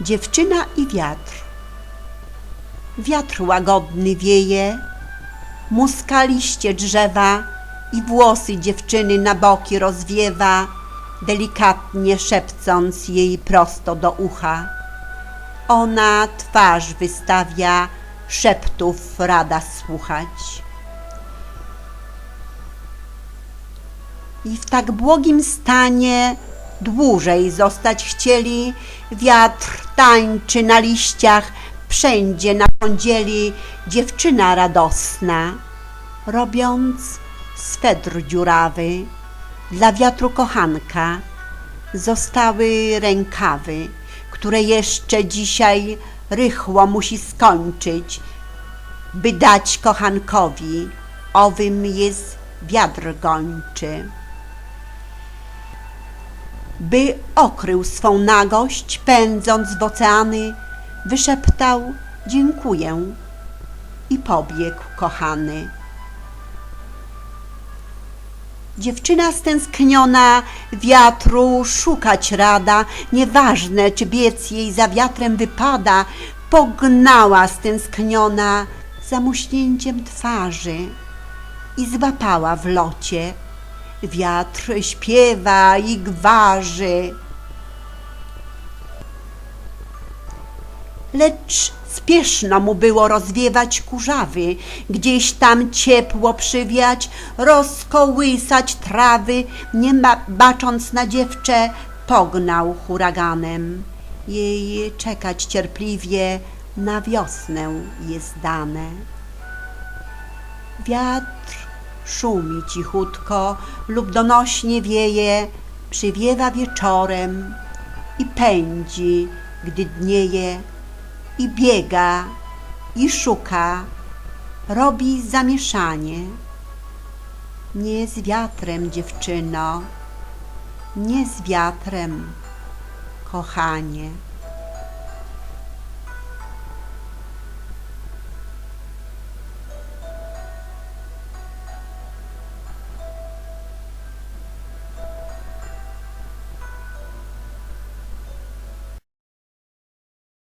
Dziewczyna i wiatr. Wiatr łagodny wieje, muska liście drzewa i włosy dziewczyny na boki rozwiewa, delikatnie szepcąc jej prosto do ucha. Ona twarz wystawia, szeptów rada słuchać. I w tak błogim stanie dłużej zostać chcieli, wiatr tańczy na liściach, wszędzie na kądzieli. Dziewczyna radosna, robiąc swedr dziurawy dla wiatru kochanka. Zostały rękawy, które jeszcze dzisiaj rychło musi skończyć, by dać kochankowi, owym jest wiatr gończy by okrył swą nagość, pędząc w oceany, wyszeptał dziękuję i pobiegł kochany. Dziewczyna stęskniona wiatru szukać rada, nieważne czy biec jej za wiatrem wypada, pognała stęskniona za muśnięciem twarzy i złapała w locie Wiatr śpiewa i gwarzy. Lecz spieszno mu było rozwiewać kurzawy, gdzieś tam ciepło przywiać, rozkołysać trawy, nie ma, bacząc na dziewczę, pognał huraganem. Jej czekać cierpliwie na wiosnę jest dane. Wiatr szumi cichutko lub donośnie wieje, przywiewa wieczorem i pędzi, gdy dnieje, i biega, i szuka, robi zamieszanie. Nie z wiatrem, dziewczyno, nie z wiatrem, kochanie.